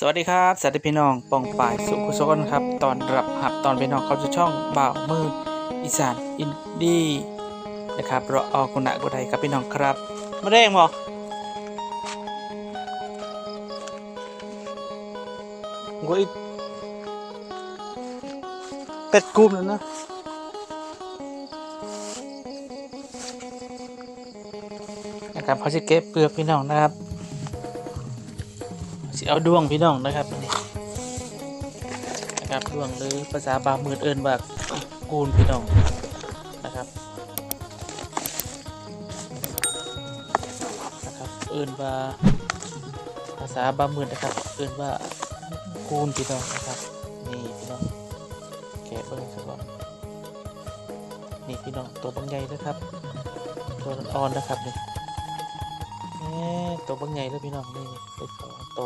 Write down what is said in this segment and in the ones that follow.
สวัสดีครับสวัสดีพี่น้องปองป่ายสุขุสกนครับ ตอนรับหับตอนพี่น้องเข้าสู่ช่องบ่าวมืดอีสานอินดี้นะครับเราออกุณะกุไดครับพี่น้องครับมาแรงบ่กูอีเป็ดกลุ่มแล้วนะนะครับเขาจะเก็บเปลือกพี่น้องนะครับ เอาดวงพี่น้องนะครับนี่นะครับดวงหรือภาษาบามือเอินว่ากูนพี่น้องนะครับนะครับเอินว่าภาษาบามือนะครับ เอินว่ากูนพี่น้องนะครับนี่พี่น้องแกะเบิ้งซะก่อนนี่พี่น้องตัวบางใหญ่นะครับ ตัวอ่อนนะครับนี่ตัวบางใหญ่เลยพี่น้องนี่ตัวโต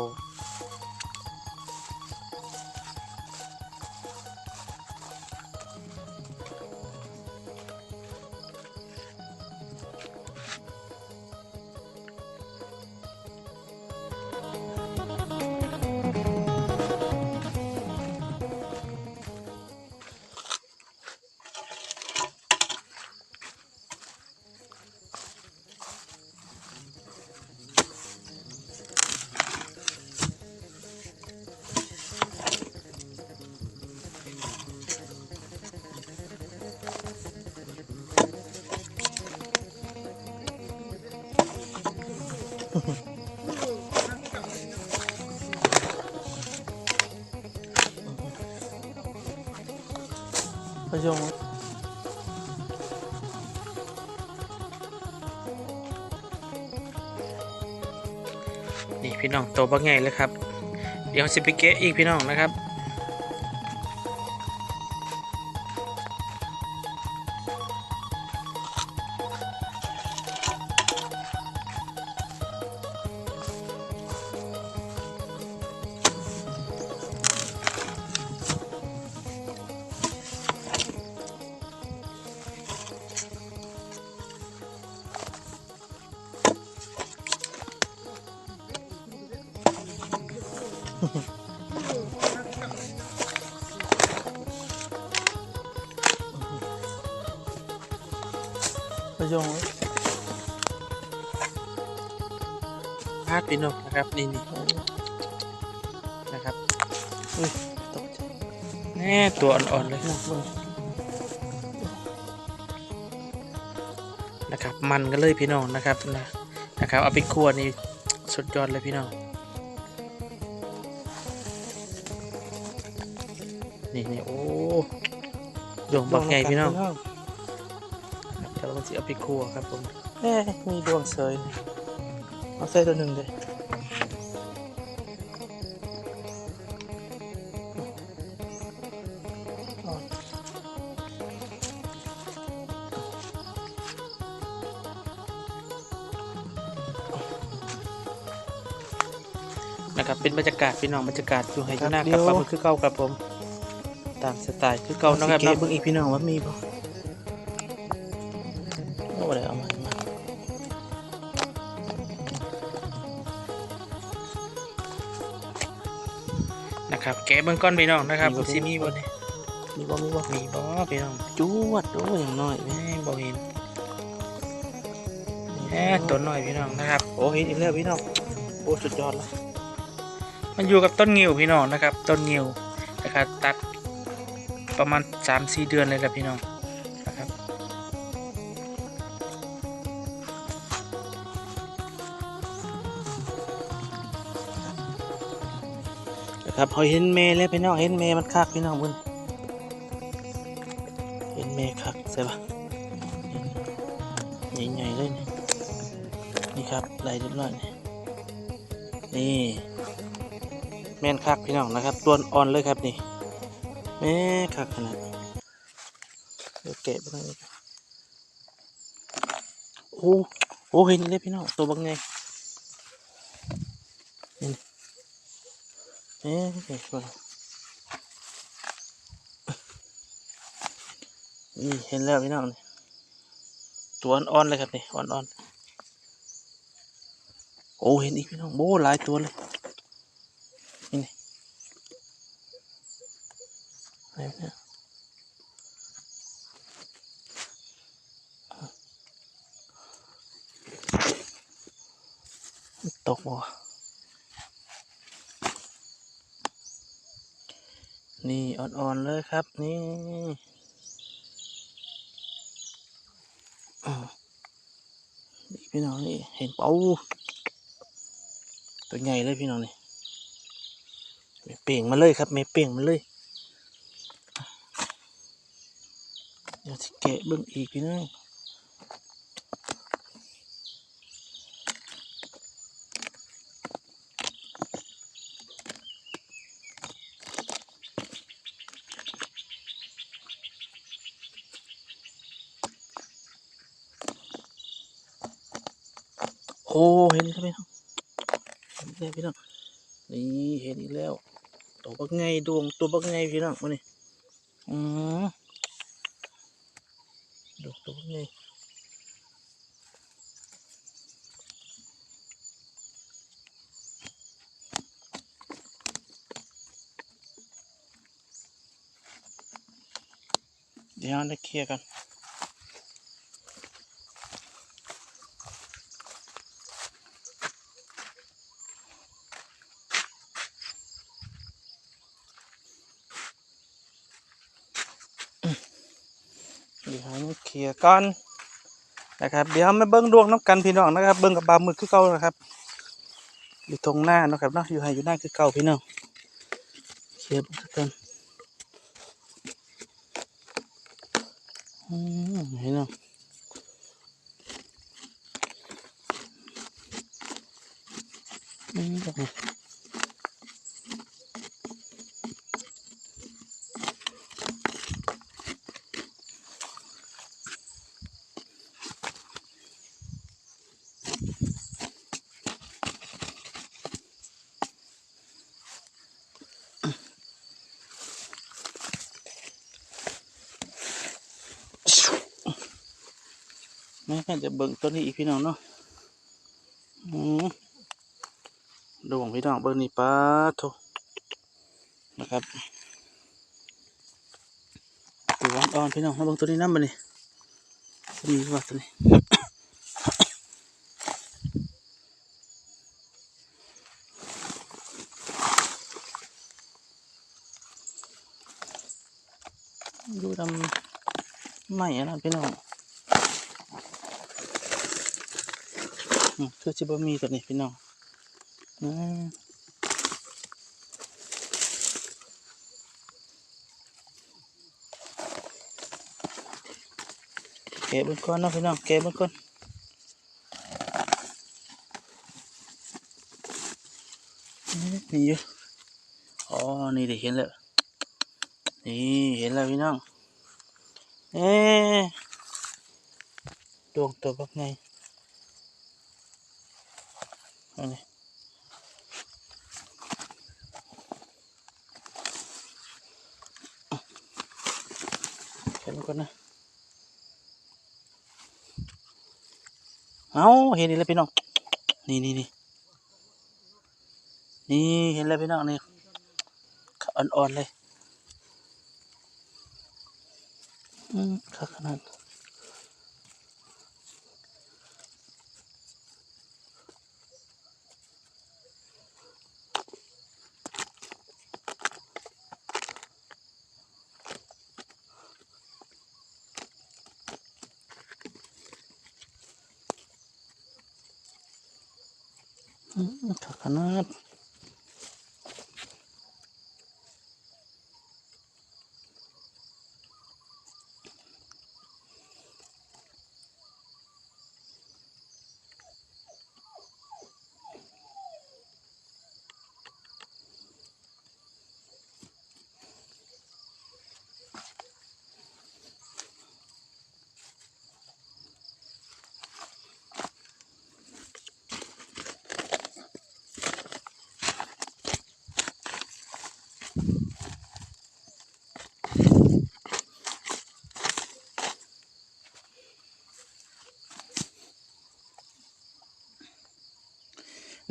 วพยงนี่พี่น้องโตบักใหญ่เลยครับ เดี๋ยวสิไปเกะอีกพี่น้องนะครับ พยงพาดพี่น้องนะครับนี่นี่นะครับอุ้ยตกใจแน่ตัวอ่อนๆเลยนะเบิ่งนะครับ มันกันเลยพี่น้องนะครับนะนะครับเอาไปคั่วนี่สุดยอดเลยพี่น้องนี่นี่โอ้ดวงบักใหญ่พี่น้อง ครับเดี๋ยวมันจะเอาไปคั่วครับผมเอ๊ะมีดวงเสยเอาใส่ตัวหนึ่งเลยอ่อนนะครับเป็นบรรยากาศพี่น้องบรรยากาศอยู่ให้อยู่หน้ากับปลาหมึกคือเก่าครับผมตามสไตล์คือเก่านะครับสิเก็บเบิ่งอีกพี่น้องว่ามีบ่ โอ้ได้เอามามานะครับแกะเบิ่งก้อนพี่น้องนะครับสิมีบ่เนี่ยมีบ่มีบ่มีบ่พี่น้องจวดโอ้ยอย่างน้อยแม่บ่เห็นแหมตัวน้อยพี่น้องนะครับโอ้เห็นอีกแล้วพี่น้องโอ้สุดยอดเลยมันอยู่กับต้นงิ้วพี่น้องนะครับ ต้นงิ้วนะครับตัดประมาณ3-4เดือนเลยแหละพี่น้อง ครับพอเห็นแม่แล้วพี่น้องเห็นแม่มันคักพี่น้องเพิ่นเห็นแม่คักใช่ปะใหญ่ๆเลยนี่นี่ครับไหลเรียบร้อยนี่นี่แม่นคักพี่น้องนะครับ ตัวอ่อนเลยครับนี่แม่คักขนาดเดี๋ยวแกะไปหน่อยโอ้โหเห็นเลยพี่น้องตัวบางไง เอ๊ะเด็วนี่เห็นแล้วพี่น้องนี่ตัวอ่อนๆเลยครับนี่อ่อนๆโอ้เห็นอีกพี่น้องโบ้หลายตัวเลยนี่นี่อะไรเนี่ยตกว่ นี่อ่อนๆเลยครับ นี่นี่พี่น้องนี่เห็นเป้าตัวใหญ่เลยพี่น้องนี่เปล่งมาเลยครับไม่เปล่งมาเลยเดี๋ยวสิแกะเบิ่งอีกพี่น้อง โอ้เห็นแล้วพี่น้องเห็นแล้วพี่น้องนี่เห็นอีกแล้วตัวบักไงดวงตัวบักไงพี่น้องมานี่อืมดอกตัวนี้เดี๋ยวได้เคลียร์กัน เดี๋ยวให้มันเคลียร์กันนะครับ เดี๋ยวมาเบิ้งดวงน้ำกันพี่น้องนะครับ เบิ้งกับบาหมึกคือเก่านะครับอยู่ตรงหน้านะครับเนาะอยู่ให้อยู่หน้าคือเก่าพี่น้องเขียกันอืมเห็นเนาะอืม นี่ก็จะเบิ้งตัวนี้อีกพี่น้องเนาะอืมดวงพี่น้องเบิ้งนี่ป้าโทนะครับตัวอ่อนพี่น้องมาเบิ้งตัวนี้น้ำมันนี่ดีกว่าตัวนี้ดูดำไม่นะพี่น้องอืม คือจิบมีตัวนี้พี่น้องเก็บบนก้อนนะพี่น้องเก็บบนก้อนนี่อยู่อ๋อ นี่ได้เห็นแล้ว นี่เห็นแล้วพี่น้อง เอ๊ดวงตัวบักไง นนี้เห็นก่อนนะ เอาเห็นอีกแล้วพี่น้อง นี่นี่นี่นี่เห็นแล้วพี่น้องนี่อ่อนๆเลย อืมคักขนาด อืมคัก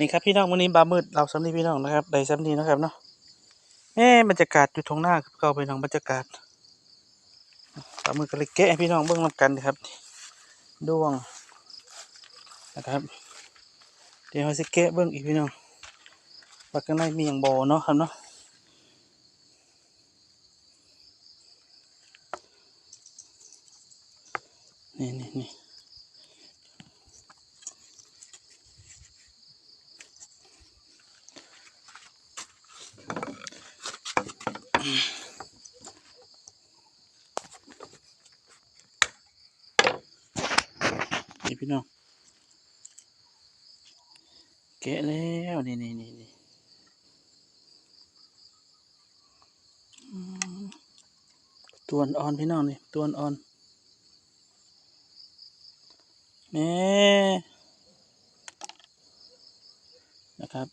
นี่ครับพี่น้องวันนี้บามืดเราสำนีพี่น้องนะครับได้สำนีนะครับเนาะแม่บรรยากาศอยู่ทงหน้าเก่าพี่น้องบรรยากาศปลามึกก็เลยแกะให้พี่น้องเบิ่งนํกันนะครับดวงนะครับเดี๋ยวเราสิแกะเบิ่งอีกพี่น้องว่าข้างในมีอย่างบ่เนาะครับเนาะนี่นี่นี่ พี่น้อง แกะแล้วนี่นี่นี่นี่ตัวอ่อนพี่น้องนี่ตัวอ่อนนี่นะครับ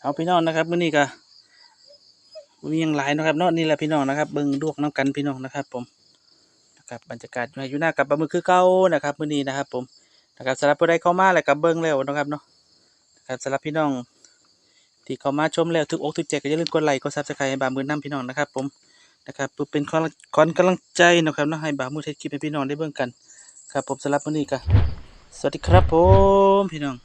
เอาพี่น้องนะครับมื้อนี้ก็มีอย่างหลายนะครับนาะนี่แหละพี่น้องนะครับเบิ่งลวกน้ำกันพี่น้องนะครับผม นะครับบรรยากาศอยู่หน้ากับปลาหมึกคือเก่านะครับมื้อนี้นะครับ ผมนะครับสำหรับผู้ใดเข้ามาแล้วก็เบิ่งแล้วนะครับเนาะนะครับสำหรับพี่น้องที่เข้ามาชมแล้วถึกอกถึกใจก็อย่าลืมกดไลค์กดซับสไครต์ให้บามือน้ำพี่น้องนะครับ ผมนะครับเพื่อเป็นความขอนกำลังใจนะครับเนาะให้บามือเทคคลิปให้พี่น้องได้เบิ่งกัน ครับผมสำหรับมื้อนี้ก็สวัสดีครับผมพี่น้อง